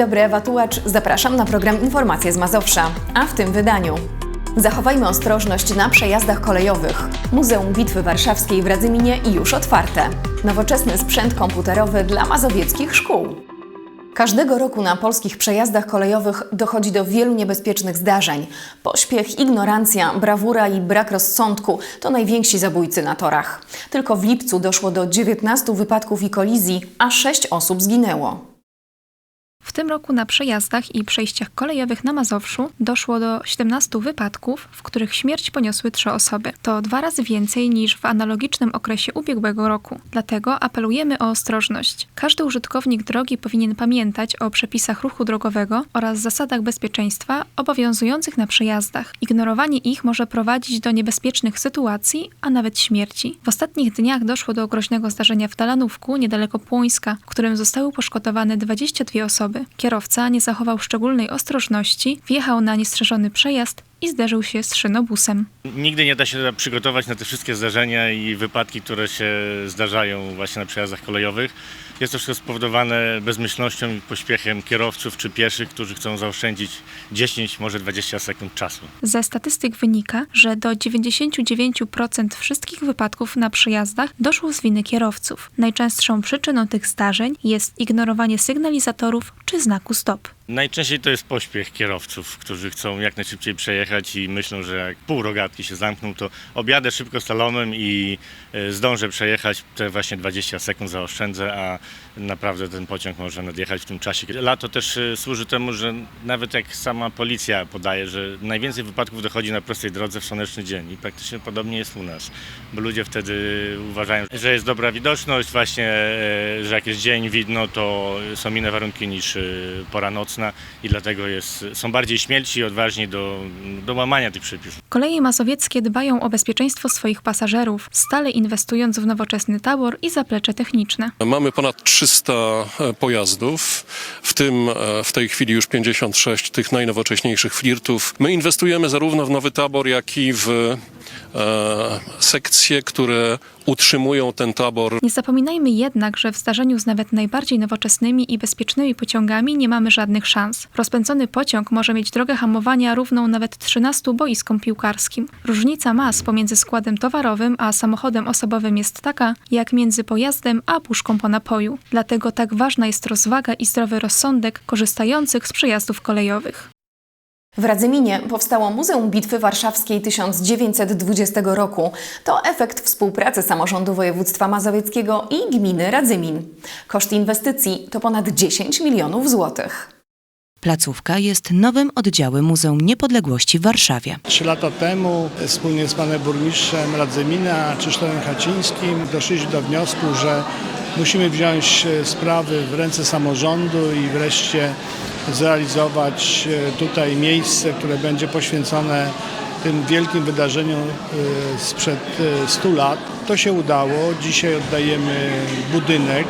Dobry, Ewa Tułacz. Zapraszam na program Informacje z Mazowsza. A w tym wydaniu. Zachowajmy ostrożność na przejazdach kolejowych. Muzeum Bitwy Warszawskiej w Radzyminie już otwarte. Nowoczesny sprzęt komputerowy dla mazowieckich szkół. Każdego roku na polskich przejazdach kolejowych dochodzi do wielu niebezpiecznych zdarzeń. Pośpiech, ignorancja, brawura i brak rozsądku to najwięksi zabójcy na torach. Tylko w lipcu doszło do 19 wypadków i kolizji, a 6 osób zginęło. W tym roku na przejazdach i przejściach kolejowych na Mazowszu doszło do 17 wypadków, w których śmierć poniosły trzy osoby. To dwa razy więcej niż w analogicznym okresie ubiegłego roku. Dlatego apelujemy o ostrożność. Każdy użytkownik drogi powinien pamiętać o przepisach ruchu drogowego oraz zasadach bezpieczeństwa obowiązujących na przejazdach. Ignorowanie ich może prowadzić do niebezpiecznych sytuacji, a nawet śmierci. W ostatnich dniach doszło do groźnego zdarzenia w Talanówku, niedaleko Płońska, w którym zostały poszkodowane 22 osoby. Kierowca nie zachował szczególnej ostrożności, wjechał na niestrzeżony przejazd i zderzył się z szynobusem. Nigdy nie da się przygotować na te wszystkie zdarzenia i wypadki, które się zdarzają właśnie na przejazdach kolejowych. Jest to wszystko spowodowane bezmyślnością i pośpiechem kierowców czy pieszych, którzy chcą zaoszczędzić 10, może 20 sekund czasu. Ze statystyk wynika, że do 99% wszystkich wypadków na przejazdach doszło z winy kierowców. Najczęstszą przyczyną tych zdarzeń jest ignorowanie sygnalizatorów czy znaku stop. Najczęściej to jest pośpiech kierowców, którzy chcą jak najszybciej przejechać i myślą, że jak pół rogatki się zamkną, to objadę szybko slalomem i e, zdążę przejechać, te właśnie 20 sekund zaoszczędzę, a naprawdę ten pociąg może nadjechać w tym czasie. Lato też e, służy temu, że nawet jak sama policja podaje, że najwięcej wypadków dochodzi na prostej drodze w słoneczny dzień i praktycznie podobnie jest u nas, bo ludzie wtedy uważają, że jest dobra widoczność, właśnie, e, że jak jest dzień widno, to są inne warunki niż pora nocna i dlatego jest, są bardziej śmielci i odważni do, do łamania tych przepisów. Koleje mazowieckie dbają o bezpieczeństwo swoich pasażerów, stale inwestując w nowoczesny tabor i zaplecze techniczne. Mamy ponad 300 pojazdów, w tym e, w tej chwili już 56 tych najnowocześniejszych flirtów. My inwestujemy zarówno w nowy tabor, jak i w e, sekcje, które utrzymują ten tabor Nie zapominajmy jednak, że w zdarzeniu z nawet najbardziej nowoczesnymi i bezpiecznymi pociągami nie mamy żadnych szans. Rozpędzony pociąg może mieć drogę hamowania równą nawet 13 boiskom piłkarskim. Różnica mas pomiędzy składem towarowym a samochodem osobowym jest taka, jak między pojazdem a puszką po napoju. Dlatego tak ważna jest rozwaga i zdrowy rozsądek korzystających z przejazdów kolejowych. W Radzyminie powstało Muzeum Bitwy Warszawskiej 1920 roku. To efekt współpracy samorządu województwa mazowieckiego i gminy Radzymin. Koszt inwestycji to ponad 10 milionów złotych. Placówka jest nowym oddziałem Muzeum Niepodległości w Warszawie. Trzy lata temu wspólnie z panem burmistrzem Radzymina Krzysztofem Hacińskim doszliśmy do wniosku, że musimy wziąć e, sprawy w ręce samorządu i wreszcie zrealizować e, tutaj miejsce, które będzie poświęcone tym wielkim wydarzeniom e, sprzed e, 100 lat. To się udało. Dzisiaj oddajemy budynek.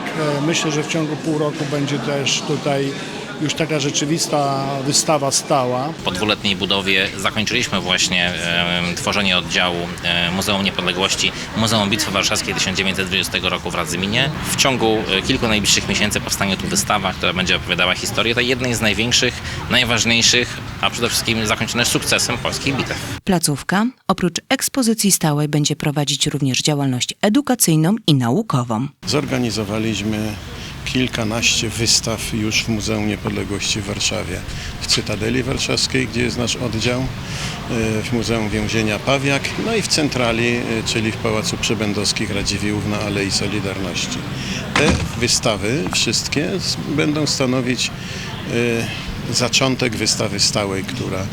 Myślę, że w ciągu pół roku będzie też tutaj już taka rzeczywista wystawa stała. Po dwuletniej budowie zakończyliśmy właśnie e, tworzenie oddziału e, Muzeum Niepodległości Muzeum Bitwy Warszawskiej 1920 roku w Radzyminie. W ciągu e, kilku najbliższych miesięcy powstanie tu wystawa, która będzie opowiadała historię tej jednej z największych, najważniejszych, a przede wszystkim zakończone sukcesem polskich bitew. Placówka oprócz ekspozycji stałej będzie prowadzić również działalność edukacyjną i naukową. Zorganizowaliśmy kilkanaście wystaw już w Muzeum Niepodległości w Warszawie. W Cytadeli Warszawskiej, gdzie jest nasz oddział, y, w Muzeum Więzienia Pawiak, no i w centrali, y, czyli w Pałacu Przebędowskich Radziwiłłów na Alei Solidarności. Te wystawy wszystkie będą stanowić y, zaczątek wystawy stałej, która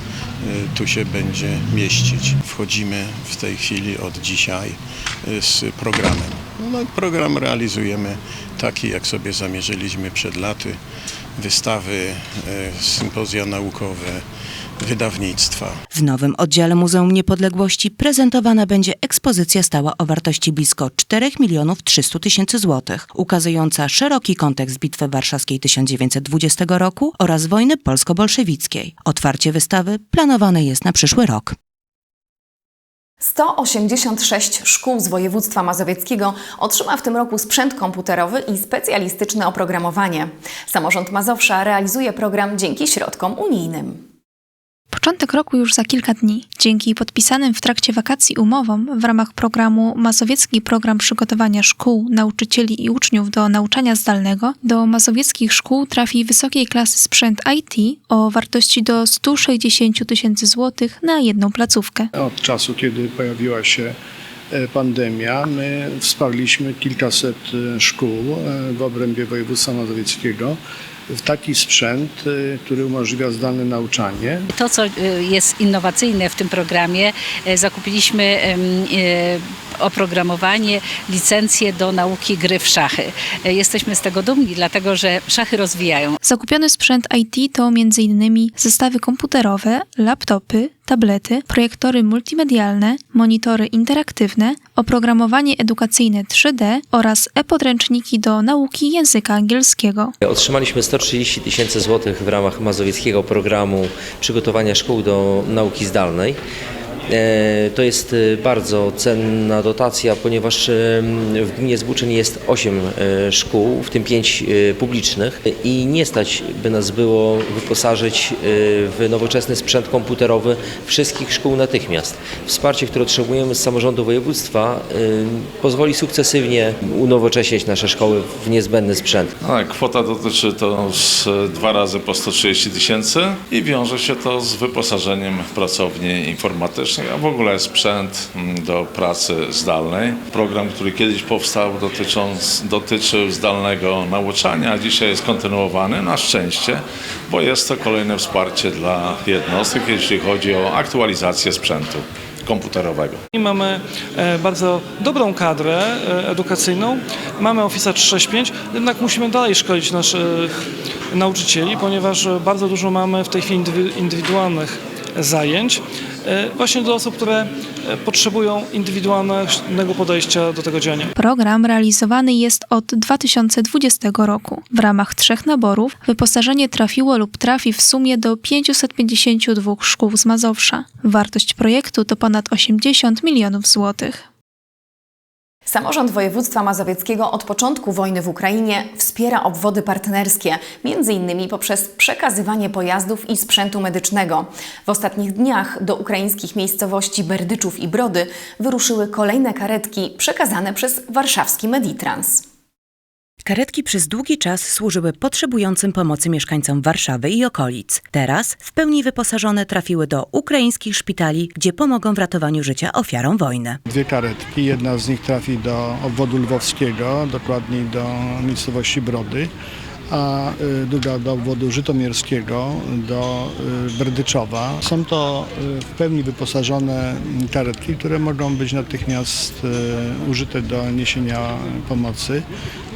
tu się będzie mieścić. Wchodzimy w tej chwili od dzisiaj z programem. No i program realizujemy taki, jak sobie zamierzyliśmy przed laty. Wystawy, y, sympozja naukowe, wydawnictwa. W nowym oddziale Muzeum Niepodległości prezentowana będzie ekspozycja stała o wartości blisko 4 milionów 300 tysięcy złotych, ukazująca szeroki kontekst Bitwy Warszawskiej 1920 roku oraz wojny polsko-bolszewickiej. Otwarcie wystawy planowane jest na przyszły rok. 186 szkół z województwa mazowieckiego otrzyma w tym roku sprzęt komputerowy i specjalistyczne oprogramowanie. Samorząd Mazowsza realizuje program dzięki środkom unijnym. Początek roku już za kilka dni. Dzięki podpisanym w trakcie wakacji umowom w ramach programu Mazowiecki Program Przygotowania Szkół, Nauczycieli i Uczniów do Nauczania Zdalnego do mazowieckich szkół trafi wysokiej klasy sprzęt IT o wartości do 160 000 tysięcy złotych na jedną placówkę. Od czasu, kiedy pojawiła się e, pandemia, my wsparliśmy kilkaset e, szkół e, w obrębie województwa mazowieckiego w taki sprzęt, e, który umożliwia zdalne nauczanie. To, co y, jest innowacyjne w tym programie, y, zakupiliśmy y, oprogramowanie, licencję do nauki gry w szachy. Y, Jesteśmy z tego dumni, dlatego że szachy rozwijają. Zakupiony sprzęt IT to m.in. zestawy komputerowe, laptopy, tablety, projektory multimedialne, monitory interaktywne, oprogramowanie edukacyjne 3D oraz e-podręczniki do nauki języka angielskiego. Otrzymaliśmy 130 tysięcy złotych w ramach mazowieckiego programu przygotowania szkół do nauki zdalnej. E, To jest e, bardzo cenna dotacja, ponieważ e, w gminie Zbuczyn jest 8 e, szkół, w tym 5 publicznych i nie stać by nas było wyposażyć w nowoczesny sprzęt komputerowy wszystkich szkół natychmiast. Wsparcie, które otrzymujemy z samorządu województwa pozwoli sukcesywnie unowocześnić nasze szkoły w niezbędny sprzęt. Tak, kwota dotyczy to z dwa razy po 130 tysięcy i wiąże się to z wyposażeniem pracowni informatycznych, a w ogóle sprzęt mm, do pracy zdalnej. Program, który kiedyś powstał dotycząc, dotyczył zdalnego nauczania, a dzisiaj jest kontynuowany na szczęście, bo jest to kolejne wsparcie dla jednostek, jeśli chodzi o aktualizację sprzętu komputerowego. I mamy e, bardzo dobrą kadrę e, edukacyjną. Mamy Office 365, jednak musimy dalej szkolić naszych nauczycieli, ponieważ bardzo dużo mamy w tej chwili indywi- indywidualnych zajęć e, właśnie dla osób, które e, potrzebują indywidualnego podejścia do tego działania. Program realizowany jest od 2020 roku. W ramach trzech naborów wyposażenie trafiło lub trafi w sumie do 552 szkół z Mazowsza. Wartość projektu to ponad 80 milionów złotych. Samorząd województwa mazowieckiego od początku wojny w Ukrainie wspiera obwody partnerskie, m.in. poprzez przekazywanie pojazdów i sprzętu medycznego. W ostatnich dniach do ukraińskich miejscowości Berdyczów i Brody wyruszyły kolejne karetki przekazane przez warszawski Meditrans. Karetki przez długi czas służyły potrzebującym pomocy mieszkańcom Warszawy i okolic. Teraz w pełni wyposażone trafiły do ukraińskich szpitali, gdzie pomogą w ratowaniu życia ofiarom wojny. Dwie karetki, jedna z nich trafi do obwodu lwowskiego, dokładniej do miejscowości Brody, a y, druga do obwodu żytomierskiego, do y, Berdyczowa. Są to y, w pełni wyposażone karetki, które mogą być natychmiast użyte do niesienia pomocy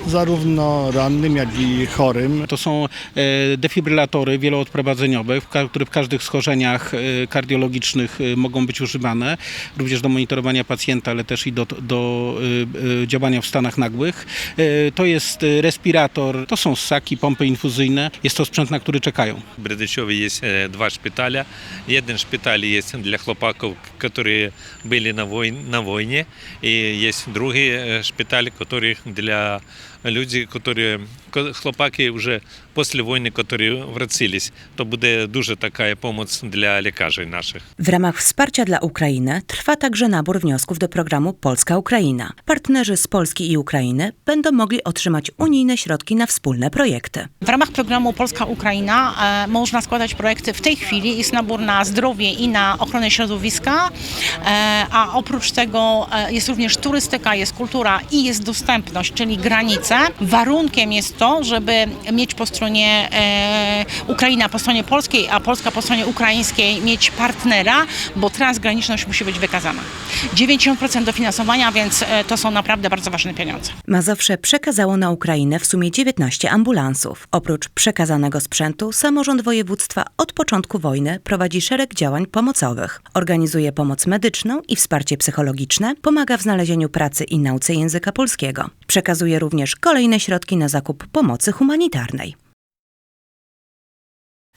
zarówno rannym, jak i chorym. To są e, defibrylatory wieloodprowadzeniowe, które w każdych schorzeniach e, kardiologicznych e, mogą być używane, również do monitorowania pacjenta, ale też i do, do działania w stanach nagłych. To jest respirator, to są ssaki, pompy infuzyjne. Jest to sprzęt, na który czekają. В Бердичеве есть э, два шпиталя. Один шпиталь есть для хлопаков, которые были на, войн, на войне, и есть другий э, шпиталь, который для людей, которые ко- хлопаки вже після війни, які врацились. То буде дуже така допомога для лікарів наших. W ramach wsparcia dla Ukrainy trwa także nabór wniosków do programu Polska-Ukraina. Partnerzy z Polski i Ukrainy będą mogli otrzymać unijne środki na wspólne projekty. W ramach programu Polska-Ukraina e, można składać projekty. W tej chwili jest nabór na zdrowie i na ochronę środowiska, e, a oprócz tego e, jest również turystyka, jest kultura i jest dostępność, czyli granice. Warunkiem jest to, żeby mieć po stronie e, Ukraina po stronie polskiej, a Polska po stronie ukraińskiej mieć partnera, bo transgraniczność musi być wykazana. 90% dofinansowania, więc e, to są naprawdę bardzo ważne pieniądze. Mazowsze przekazało na Ukrainę w sumie 19 ambulansów. Oprócz przekazanego sprzętu, samorząd województwa od początku wojny prowadzi szereg działań pomocowych. Organizuje pomoc medyczną i wsparcie psychologiczne, pomaga w znalezieniu pracy i nauce języka polskiego. Przekazuje również kolejne środki na zakup pomocy humanitarnej.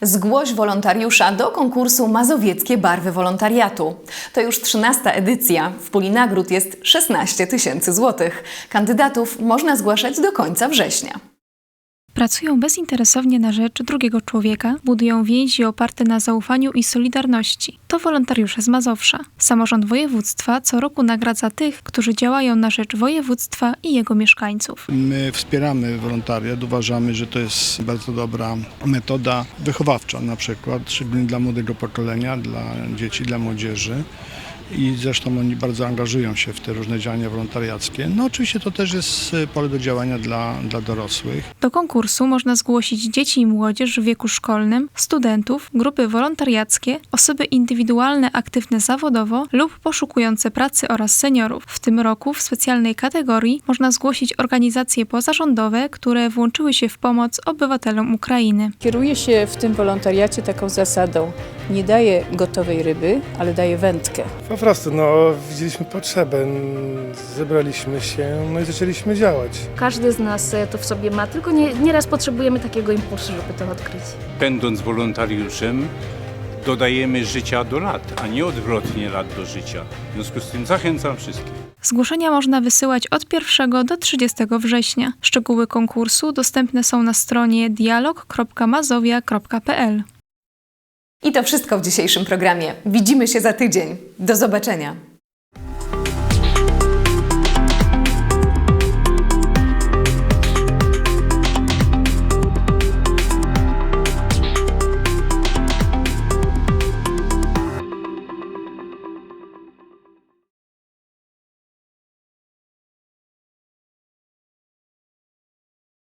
Zgłoś wolontariusza do konkursu Mazowieckie Barwy Wolontariatu. To już 13 edycja. W puli nagród jest 16 tysięcy złotych. Kandydatów można zgłaszać do końca września. Pracują bezinteresownie na rzecz drugiego człowieka, budują więzi oparte na zaufaniu i solidarności. To wolontariusze z Mazowsza. Samorząd województwa co roku nagradza tych, którzy działają na rzecz województwa i jego mieszkańców. My wspieramy wolontariat, uważamy, że to jest bardzo dobra metoda wychowawcza na przykład, szczególnie dla młodego pokolenia, dla dzieci, dla młodzieży. I zresztą oni bardzo angażują się w te różne działania wolontariackie. No oczywiście to też jest y, pole do działania dla, dla dorosłych. Do konkursu można zgłosić dzieci i młodzież w wieku szkolnym, studentów, grupy wolontariackie, osoby indywidualne aktywne zawodowo lub poszukujące pracy oraz seniorów. W tym roku w specjalnej kategorii można zgłosić organizacje pozarządowe, które włączyły się w pomoc obywatelom Ukrainy. Kieruję się w tym wolontariacie taką zasadą. Nie daję gotowej ryby, ale daję wędkę. Po prostu, no, widzieliśmy potrzebę, zebraliśmy się, no i zaczęliśmy działać. Każdy z nas e, to w sobie ma, tylko nie, nieraz potrzebujemy takiego impulsu, żeby to odkryć. Będąc wolontariuszem, dodajemy życia do lat, a nie odwrotnie lat do życia. W związku z tym zachęcam wszystkich. Zgłoszenia można wysyłać od 1 do 30 września. Szczegóły konkursu dostępne są na stronie dialog.mazowia.pl. I to wszystko w dzisiejszym programie. Widzimy się za tydzień. Do zobaczenia.